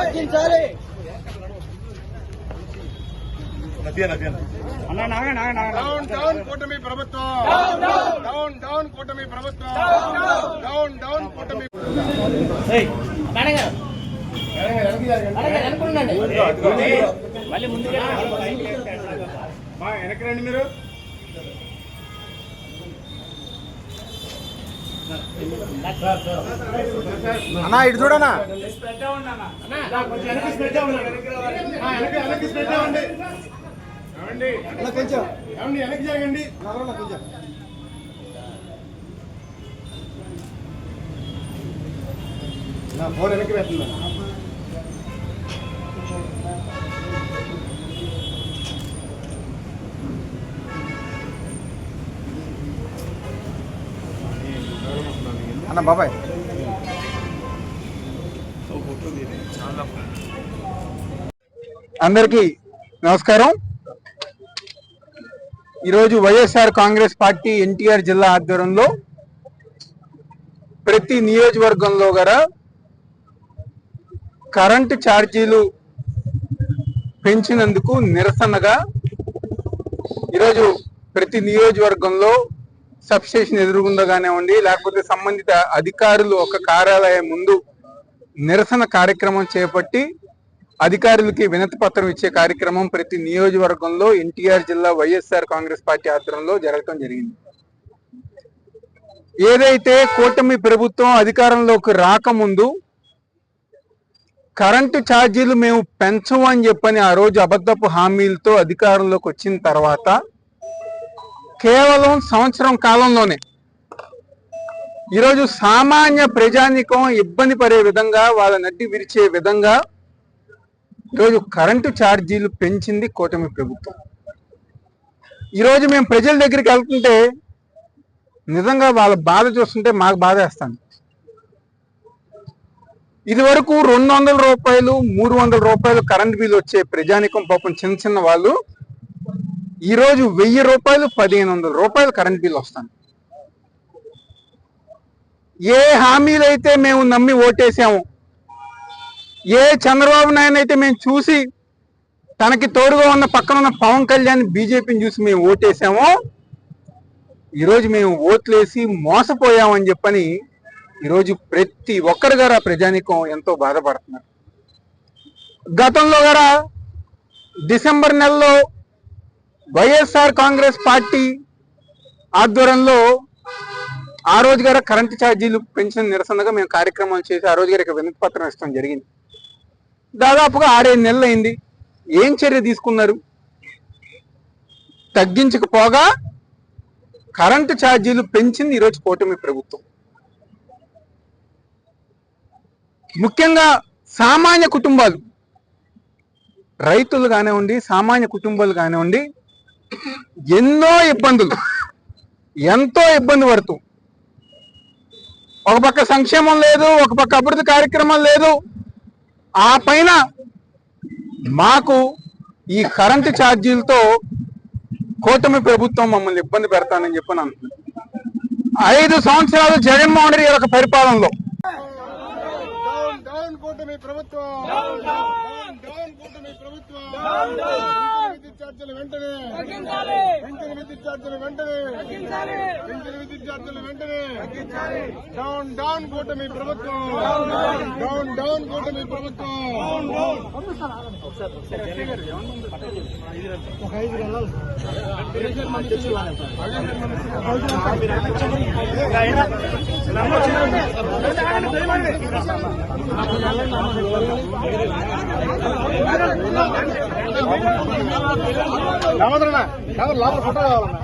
తగ్గించాలి down down కూటమి ప్రభుత్వం. డౌన్ డౌన్ కూటమి ప్రభుత్వం. డౌన్ డౌన్ కూటమి మా వెనక్కి రండి మీరు. అన్నా ఇటు చూడనా కొంచెం వెనక్కి జరగండి కొంచెం నా ఫోన్ వెనక్కి పెడుతున్నా అన్న బాబాయ్. అందరికీ నమస్కారం. ఈరోజు వైఎస్ఆర్ కాంగ్రెస్ పార్టీ ఎన్టీఆర్ జిల్లా ఆధ్వర్యంలో ప్రతి నియోజకవర్గంలో గల కరెంటు ఛార్జీలు పెంచినందుకు నిరసనగా ఈరోజు ప్రతి నియోజకవర్గంలో సబ్స్టేషన్ ఎదురుగుండా కానివ్వండి లేకపోతే సంబంధిత అధికారులు ఒక కార్యాలయం ముందు నిరసన కార్యక్రమం చేపట్టి అధికారులకి వినతి పత్రం ఇచ్చే కార్యక్రమం ప్రతి నియోజకవర్గంలో ఎన్టీఆర్ జిల్లా వైఎస్ఆర్ కాంగ్రెస్ పార్టీ ఆధ్వర్యంలో జరగటం జరిగింది. ఏదైతే కూటమి ప్రభుత్వం అధికారంలోకి రాకముందు కరెంటు ఛార్జీలు మేము పెంచమని చెప్పని ఆ రోజు అబద్ధపు హామీలతో అధికారంలోకి వచ్చిన తర్వాత కేవలం సంవత్సరం కాలంలోనే. ఈరోజు సామాన్య ప్రజానికం ఇబ్బంది పడే విధంగా వాళ్ళ నడ్డి విరిచే విధంగా ఈరోజు కరెంటు ఛార్జీలు పెంచింది కూటమి ప్రభుత్వం. ఈరోజు మేము ప్రజల దగ్గరికి వెళ్తుంటే నిజంగా వాళ్ళ బాధ చూస్తుంటే మాకు బాధ వేస్తాను ఇది వరకు రెండు వందల రూపాయలు మూడు వందల రూపాయలు కరెంట్ బిల్ వచ్చే ప్రజానికం పాపం చిన్న చిన్న వాళ్ళు ఈరోజు వెయ్యి రూపాయలు పదిహేను వందల రూపాయలు కరెంట్ బిల్ వస్తాను ఏ హామీలైతే మేము నమ్మి ఓటేసాము ఏ చంద్రబాబు నాయుడు అయితే మేము చూసి తనకి తోడుగా ఉన్న పక్కన ఉన్న పవన్ కళ్యాణ్ బీజేపీని చూసి మేము ఓటేసామో ఈరోజు మేము ఓట్లేసి మోసపోయామని చెప్పని ఈరోజు ప్రతి ఒక్కరు గారు ప్రజానికం ఎంతో బాధపడుతున్నారు. గతంలో గారా డిసెంబర్ నెలలో వైఎస్ఆర్ కాంగ్రెస్ పార్టీ ఆధ్వర్యంలో ఆ రోజు గారు కరెంటు ఛార్జీలు పెంచిన నిరసనగా మేము కార్యక్రమాలు చేసి ఆ రోజు గారికి వినతి పత్రం ఇష్టం జరిగింది. దాదాపుగా ఆరేడు నెలలు అయింది. ఏం చర్య తీసుకున్నారు? తగ్గించకపోగా కరెంటు ఛార్జీలు పెంచింది ఈరోజు కూటమి ప్రభుత్వం. ముఖ్యంగా సామాన్య కుటుంబాలు రైతులు కానివ్వండి సామాన్య కుటుంబాలు కానివ్వండి ఎన్నో ఇబ్బందులు. ఎంతో ఇబ్బంది పడుతూ. ఒక పక్క సంక్షేమం లేదు ఒక పక్క అభివృద్ధి కార్యక్రమం లేదు. ఆ పైన మాకు ఈ కరెంటు ఛార్జీలతో కూటమి ప్రభుత్వం మమ్మల్ని ఇబ్బంది పెడతానని చెప్పని అంటున్నాను ఐదు సంవత్సరాలు జగన్మోహన్ రెడ్డి యొక్క పరిపాలనలో. డౌన్ డౌన్ కూటమి ప్రభుత్వం. ఛార్జీలు వెంటనే. పెంచిన విద్యుత్ ఛార్జీలు వెంటనే. పెంచిన విద్యుత్ ఛార్జీలు వెంటనే. డౌన్ డౌన్ కూటమి ప్రభుత్వం. Down down. కూటమి ప్రభుత్వం. రామచంద్రన్న కాదు లోపల ఫోటో కావాలన్నా